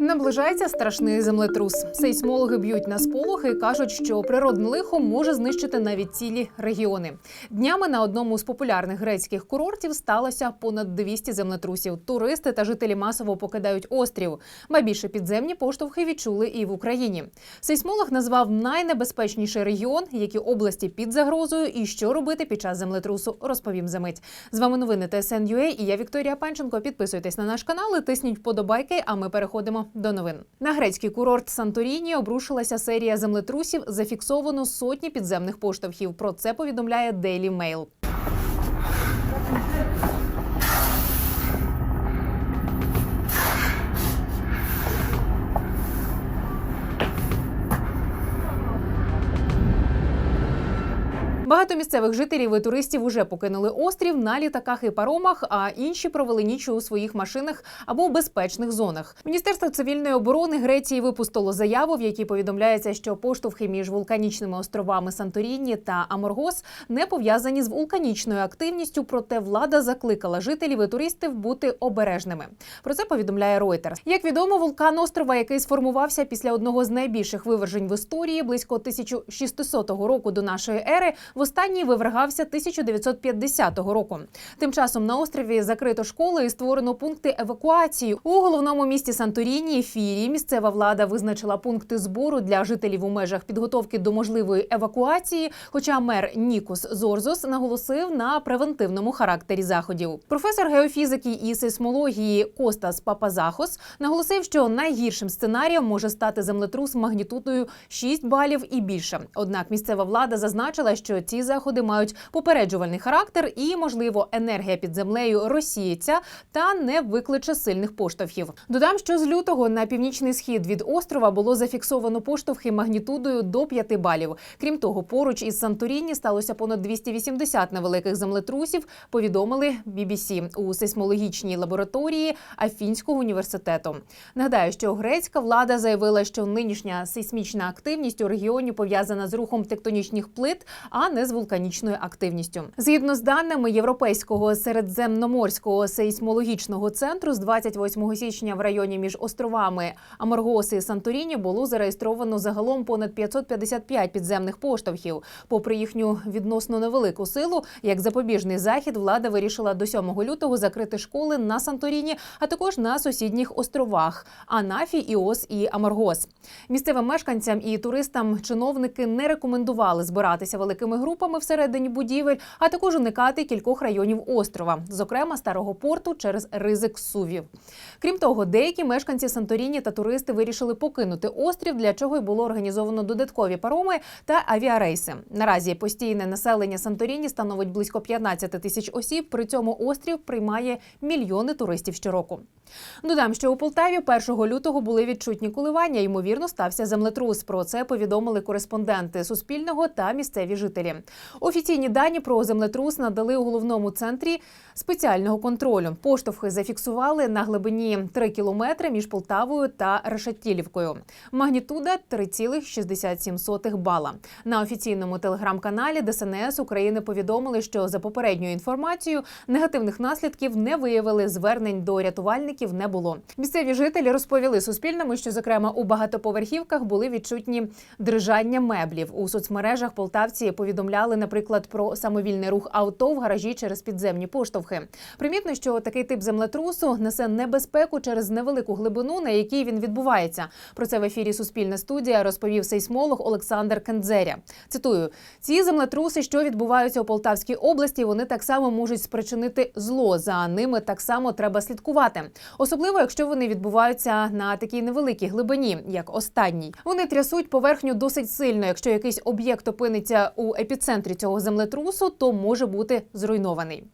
Наближається страшний землетрус. Сейсмологи б'ють на сполохи і кажуть, що природне лихо може знищити навіть цілі регіони. Днями на одному з популярних грецьких курортів сталося понад 200 землетрусів. Туристи та жителі масово покидають острів. Ба більше підземні поштовхи відчули і в Україні. Сейсмолог назвав найнебезпечніший регіон, які області під загрозою, і що робити під час землетрусу. Розповім за мить. З вами новини ТСН.UA і я Вікторія Панченко. Підписуйтесь на наш канал і тисніть вподобайки. А ми переходимо до новин. На грецький курорт Санторіні обрушилася серія землетрусів. Зафіксовано сотні підземних поштовхів. Про це повідомляє Daily Mail. Багато місцевих жителів і туристів уже покинули острів на літаках і паромах, а інші провели ніч у своїх машинах або безпечних зонах. Міністерство цивільної оборони Греції випустило заяву, в якій повідомляється, що поштовхи між вулканічними островами Санторіні та Аморгос не пов'язані з вулканічною активністю. Проте влада закликала жителів і туристів бути обережними. Про це повідомляє Reuters. Як відомо, вулкан острова, який сформувався після одного з найбільших вивержень в історії близько 1600 року до нашої ери. Востаннє вивергався 1950 року. Тим часом на острові закрито школи і створено пункти евакуації. У головному місті Санторіні Фірі місцева влада визначила пункти збору для жителів у межах підготовки до можливої евакуації. Хоча мер Нікос Зорзос наголосив на превентивному характері заходів. Професор геофізики і сейсмології Костас Папазахос наголосив, що найгіршим сценарієм може стати землетрус магнітудою 6 балів і більше. Однак місцева влада зазначила, що ці заходи мають попереджувальний характер, і, можливо, енергія під землею розсіється та не викличе сильних поштовхів. Додам, що з лютого на північний схід від острова було зафіксовано поштовхи магнітудою до 5 балів. Крім того, поруч із Санторіні сталося понад 280 невеликих землетрусів. Повідомили BBC у сейсмологічній лабораторії Афінського університету. Нагадаю, що грецька влада заявила, що нинішня сейсмічна активність у регіоні пов'язана з рухом тектонічних плит, а не з вулканічною активністю. Згідно з даними Європейського середземноморського сейсмологічного центру, з 28 січня в районі між островами Аморгос і Санторіні було зареєстровано загалом понад 555 підземних поштовхів. Попри їхню відносно невелику силу, як запобіжний захід, влада вирішила до 7 лютого закрити школи на Санторіні, а також на сусідніх островах Анафі, Іос і Аморгос. Місцевим мешканцям і туристам чиновники не рекомендували збиратися великими групами всередині будівель, а також уникати кількох районів острова, зокрема старого порту, через ризик сувів. Крім того, деякі мешканці Санторіні та туристи вирішили покинути острів, для чого й було організовано додаткові пароми та авіарейси. Наразі постійне населення Санторіні становить близько 15 тисяч осіб. При цьому острів приймає мільйони туристів щороку. Додам, що у Полтаві 1 лютого були відчутні коливання. Ймовірно, стався землетрус. Про це повідомили кореспонденти Суспільного та місцеві жителі. Офіційні дані про землетрус надали у головному центрі спеціального контролю. Поштовхи зафіксували на глибині 3 кілометри між Полтавою та Решетілівкою. Магнітуда 3,67 бала. На офіційному телеграм-каналі ДСНС України повідомили, що за попередньою інформацією негативних наслідків не виявили звернень до рятувальників. Не було. Місцеві жителі розповіли Суспільному, що зокрема у багатоповерхівках були відчутні дрижання меблів. У соцмережах полтавці повідомляли, наприклад, про самовільний рух авто в гаражі через підземні поштовхи. Примітно, що такий тип землетрусу несе небезпеку через невелику глибину, на якій він відбувається. Про це в ефірі Суспільна студія розповів сейсмолог Олександр Кендзеря. Цитую: ці землетруси, що відбуваються у Полтавській області, вони так само можуть спричинити зло. За ними так само треба слідкувати, особливо якщо вони відбуваються на такій невеликій глибині, як останній. Вони трясуть поверхню досить сильно. Якщо якийсь об'єкт опиниться у епіцентрі цього землетрусу, то може бути зруйнований.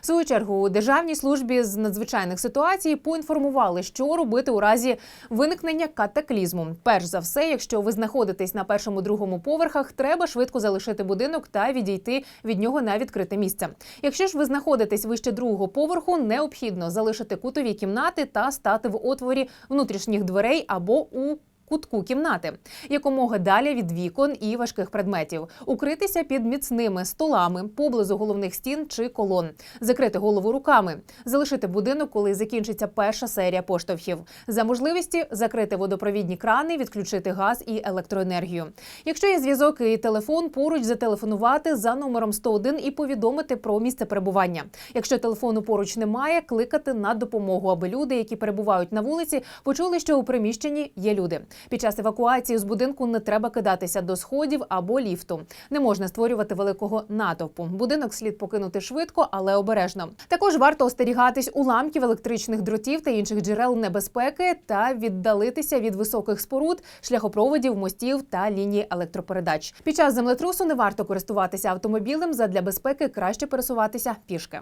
В свою чергу у державній службі з надзвичайних ситуацій поінформували, що робити у разі виникнення катаклізму. Перш за все, якщо ви знаходитесь на першому другому поверхах, треба швидко залишити будинок та відійти від нього на відкрите місце. Якщо ж ви знаходитесь вище другого поверху, необхідно залишити кутові кімнати та стати в отворі внутрішніх дверей або у кутку кімнати, якомога далі від вікон і важких предметів, укритися під міцними столами поблизу головних стін чи колон, закрити голову руками, залишити будинок, коли закінчиться перша серія поштовхів. За можливості закрити водопровідні крани, відключити газ і електроенергію. Якщо є зв'язок і телефон, поруч зателефонувати за номером 101 і повідомити про місце перебування. Якщо телефону поруч немає, кликати на допомогу, аби люди, які перебувають на вулиці, почули, що у приміщенні є люди. Під час евакуації з будинку не треба кидатися до сходів або ліфту. Не можна створювати великого натовпу. Будинок слід покинути швидко, але обережно. Також варто остерігатись уламків електричних дротів та інших джерел небезпеки та віддалитися від високих споруд, шляхопроводів, мостів та лінії електропередач. Під час землетрусу не варто користуватися автомобілем. Задля безпеки краще пересуватися пішки.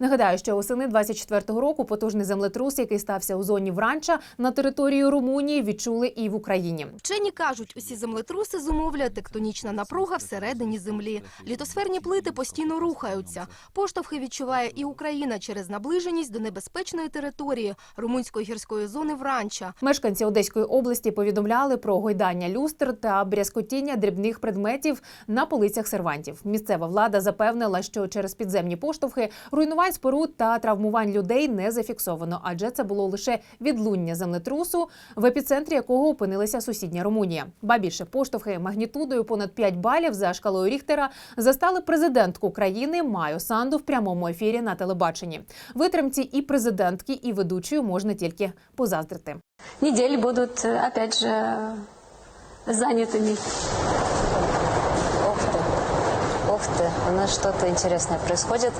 Нагадаю, що осени 24-го року потужний землетрус, який стався у зоні Вранча на території Румунії, відчули і в Україні. Вчені кажуть, усі землетруси зумовлює тектонічна напруга всередині землі. Літосферні плити постійно рухаються. Поштовхи відчуває і Україна через наближеність до небезпечної території румунської гірської зони Вранча. Мешканці Одеської області повідомляли про гойдання люстр та брязкотіння дрібних предметів на полицях сервантів. Місцева влада запевнила, що через підземні поштовхи руйнувань споруд та травмувань людей не зафіксовано, адже це було лише відлуння землетрусу, в епіцентрі якого опинилася сусідня Румунія. Ба більше поштовхи магнітудою понад 5 балів за шкалою Ріхтера застали президентку країни Майо Санду в прямому ефірі на телебаченні. Витримці і президентки, і ведучою можна тільки позаздрити. недели будут, э, опять же, занятыми. Ух ты, ух ты, у нас что-то интересное происходит.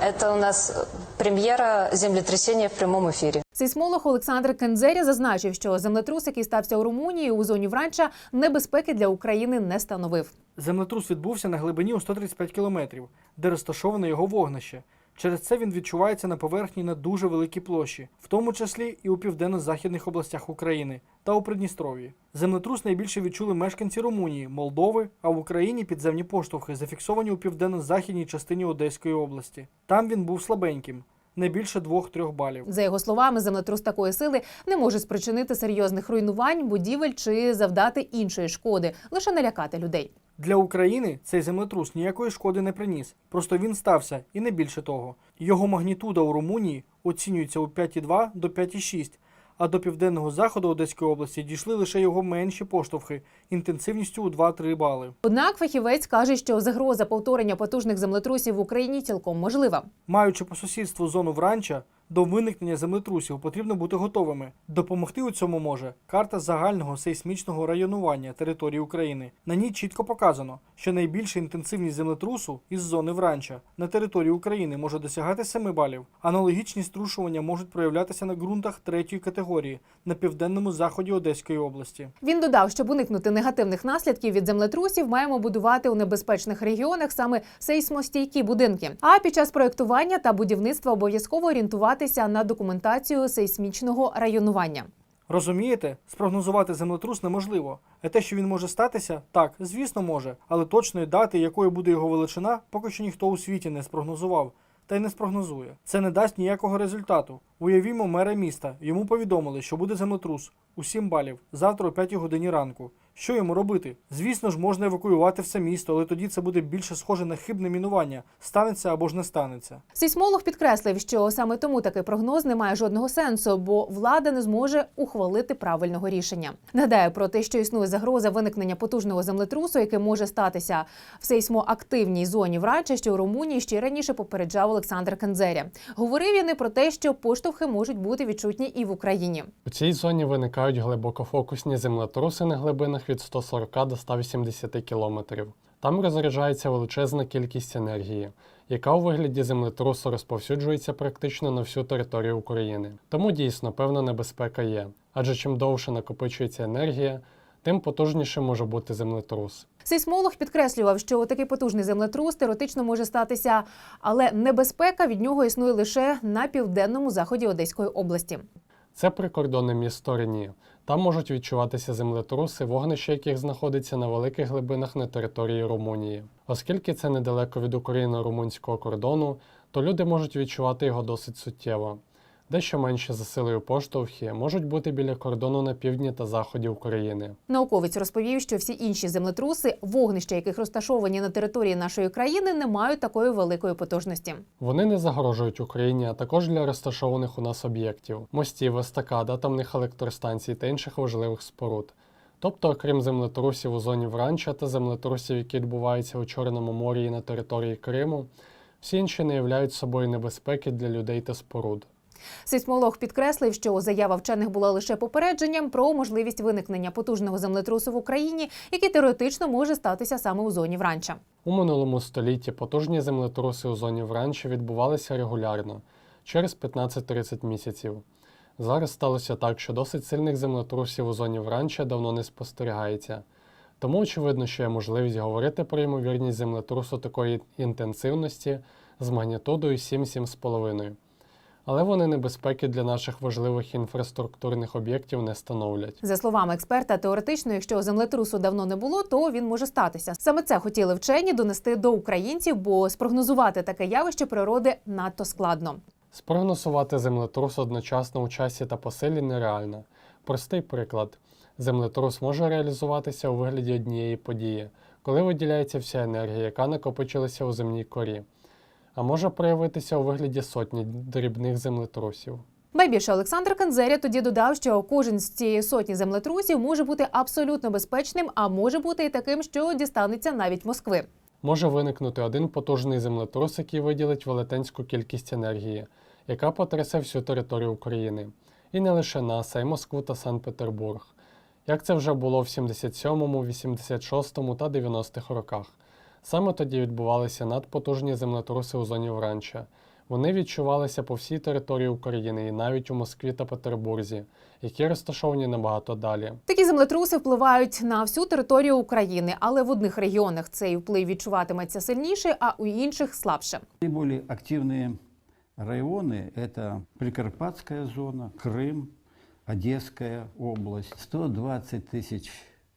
Это у нас э, землетрясіння в прямому ефірі. Сейсмолог Олександр Кензері зазначив, що землетрус, який стався у Румунії у зоні Вранча, небезпеки для України не становив. Землетрус відбувся на глибині у 135 кілометрів, де розташоване його вогнище. Через це він відчувається на поверхні на дуже великій площі, в тому числі і у південно-західних областях України та у Придністров'ї. Землетрус найбільше відчули мешканці Румунії, Молдови, а в Україні підземні поштовхи зафіксовані у південно-західній частині Одеської області. Там він був слабеньким, не більше 2-3 балів. За його словами, землетрус такої сили не може спричинити серйозних руйнувань, будівель чи завдати іншої шкоди, лише налякати людей. Для України цей землетрус ніякої шкоди не приніс. Просто він стався, і не більше того. Його магнітуда у Румунії оцінюється у 5,2 до 5,6, а до південного заходу Одеської області дійшли лише його менші поштовхи інтенсивністю у 2-3 бали. Однак фахівець каже, що загроза повторення потужних землетрусів в Україні цілком можлива. Маючи по сусідству зону Вранча, до виникнення землетрусів потрібно бути готовими. Допомогти у цьому може карта загального сейсмічного районування території України. На ній чітко показано, що найбільша інтенсивність землетрусу із зони Вранча на території України може досягати 7 балів. Аналогічні струшування можуть проявлятися на ґрунтах третьої категорії на південному заході Одеської області. Він додав, щоб уникнути негативних наслідків від землетрусів, маємо будувати у небезпечних регіонах саме сейсмостійкі будинки. А під час проектування та будівництва обов'язково орієнтуватися на документацію сейсмічного районування. Розумієте, спрогнозувати землетрус неможливо. А те, що він може статися, так, звісно, може, але точної дати, якою буде його величина, поки що ніхто у світі не спрогнозував. Та й не спрогнозує. Це не дасть ніякого результату. Уявімо мера міста. Йому повідомили, що буде землетрус у 7 балів завтра о 5 годині ранку. Що йому робити? Звісно ж, можна евакуювати все місто, але тоді це буде більше схоже на хибне мінування. Станеться або ж не станеться. Сейсмолог підкреслив, що саме тому такий прогноз не має жодного сенсу, бо влада не зможе ухвалити правильного рішення. Нагадаю про те, що існує загроза виникнення потужного землетрусу, який може статися в сейсмоактивній зоні Вранча, що у Румунії ще раніше попереджав Олександр Кензеря. Говорив він і про те, що поштовхи можуть бути відчутні і в Україні. У цій зоні виникають глибокофокусні землетруси на глибинах від 140 до 180 кілометрів. Там розряджається величезна кількість енергії, яка у вигляді землетрусу розповсюджується практично на всю територію України. Тому дійсно певна небезпека є, адже чим довше накопичується енергія, тим потужніше може бути землетрус. Сейсмолог підкреслював, що такий потужний землетрус теоретично може статися, але небезпека від нього існує лише на південному заході Одеської області. Це прикордонне місто Рені. Там можуть відчуватися землетруси, вогнище яких знаходиться на великих глибинах на території Румунії. Оскільки це недалеко від україно-румунського кордону, то люди можуть відчувати його досить суттєво. Дещо менші за силою поштовхи можуть бути біля кордону на півдні та заході України. Науковець розповів, що всі інші землетруси, вогнища яких розташовані на території нашої країни, не мають такої великої потужності. Вони не загрожують Україні, а також для розташованих у нас об'єктів мостів, естакад, атомних електростанцій та інших важливих споруд. Тобто, окрім землетрусів у зоні Вранча та землетрусів, які відбуваються у Чорному морі і на території Криму, всі інші не являють собою небезпеки для людей та споруд. Сейсмолог підкреслив, що заява вчених була лише попередженням про можливість виникнення потужного землетрусу в Україні, який теоретично може статися саме у зоні Вранча. У минулому столітті потужні землетруси у зоні Вранчі відбувалися регулярно через 15-30 місяців. Зараз сталося так, що досить сильних землетрусів у зоні Вранча давно не спостерігається. Тому очевидно, що є можливість говорити про ймовірність землетрусу такої інтенсивності з магнітудою 7-7,5. Але вони небезпеки для наших важливих інфраструктурних об'єктів не становлять. За словами експерта, теоретично, якщо землетрусу давно не було, то він може статися. Саме це хотіли вчені донести до українців, бо спрогнозувати таке явище природи надто складно. Спрогнозувати землетрус одночасно у часі та по силі нереально. Простий приклад: землетрус може реалізуватися у вигляді однієї події, коли виділяється вся енергія, яка накопичилася у земній корі, а може проявитися у вигляді сотні дрібних землетрусів. Найбільше Олександр Канзеря тоді додав, що кожен з цієї сотні землетрусів може бути абсолютно безпечним, а може бути і таким, що дістанеться навіть Москви. Може виникнути один потужний землетрус, який виділить велетенську кількість енергії, яка потрясе всю територію України. І не лише нас, а й Москву та Санкт-Петербург. Як це вже було в 77-му, 86-му та 90-х роках. Саме тоді відбувалися надпотужні землетруси у зоні Вранча. Вони відчувалися по всій території України і навіть у Москві та Петербурзі, які розташовані набагато далі. Такі землетруси впливають на всю територію України, але в одних регіонах цей вплив відчуватиметься сильніше, а у інших слабше. Наиболее активные районы – это Прикарпатская зона, Крым, Одесская область. 120 тысяч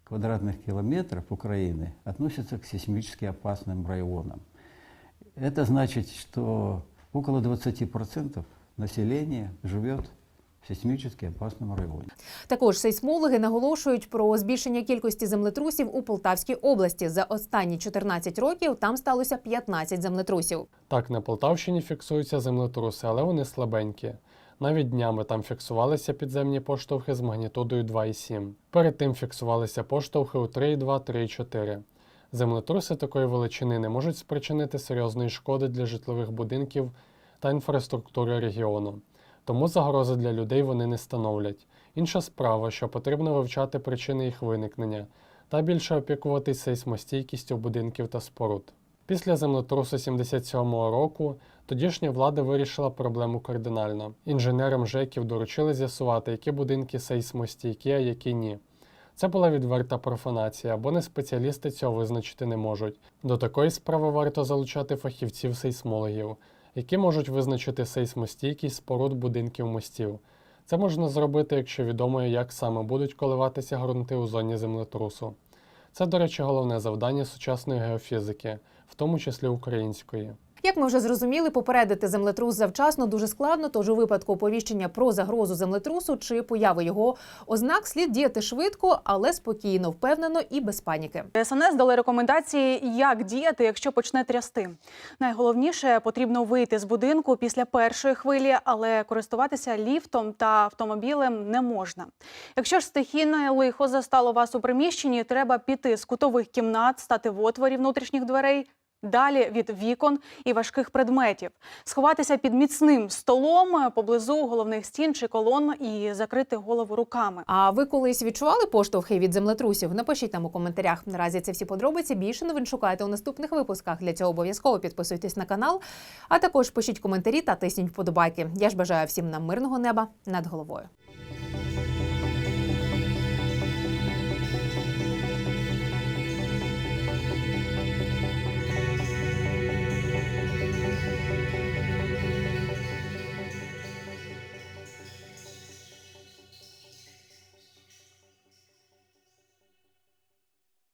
квадратных километров Украины относятся к сейсмически опасным районам. Это значит, что около 20% населения живет в сейсмически опасном районе. Також сейсмологи наголошують про збільшення кількості землетрусів у Полтавській області. За останні 14 років там сталося 15 землетрусів. Так, на Полтавщині фіксуються землетруси, але вони слабенькі. Навіть днями там фіксувалися підземні поштовхи з магнітудою 2,7. Перед тим фіксувалися поштовхи у 3,2, 3,4. Землетруси такої величини не можуть спричинити серйозної шкоди для житлових будинків та інфраструктури регіону. Тому загрози для людей вони не становлять. Інша справа, що потрібно вивчати причини їх виникнення та більше опікуватись сейсмостійкістю будинків та споруд. Після землетрусу 77-го року тодішня влада вирішила проблему кардинально. Інженерам ЖЕКів доручили з'ясувати, які будинки сейсмостійкі, а які ні. Це була відверта профанація, бо не спеціалісти цього визначити не можуть. До такої справи варто залучати фахівців-сейсмологів, які можуть визначити сейсмостійкість споруд будинків мостів. Це можна зробити, якщо відомо, як саме будуть коливатися ґрунти у зоні землетрусу. Це, до речі, головне завдання сучасної геофізики, в тому числі української. Як ми вже зрозуміли, попередити землетрус завчасно дуже складно. Тож у випадку оповіщення про загрозу землетрусу чи появи його ознак слід діяти швидко, але спокійно, впевнено і без паніки. СНС дали рекомендації, як діяти, якщо почне трясти. Найголовніше потрібно вийти з будинку після першої хвилі, але користуватися ліфтом та автомобілем не можна. Якщо ж стихійне лихо застало вас у приміщенні, треба піти з кутових кімнат, стати в отворі внутрішніх дверей. Далі від вікон і важких предметів, сховатися під міцним столом поблизу головних стін чи колон і закрити голову руками. А ви колись відчували поштовхи від землетрусів? Напишіть нам у коментарях. Наразі це всі подробиці. Більше новин шукайте у наступних випусках. Для цього обов'язково підписуйтесь на канал, а також пишіть коментарі та тисніть вподобайки. Я ж бажаю всім нам мирного неба над головою.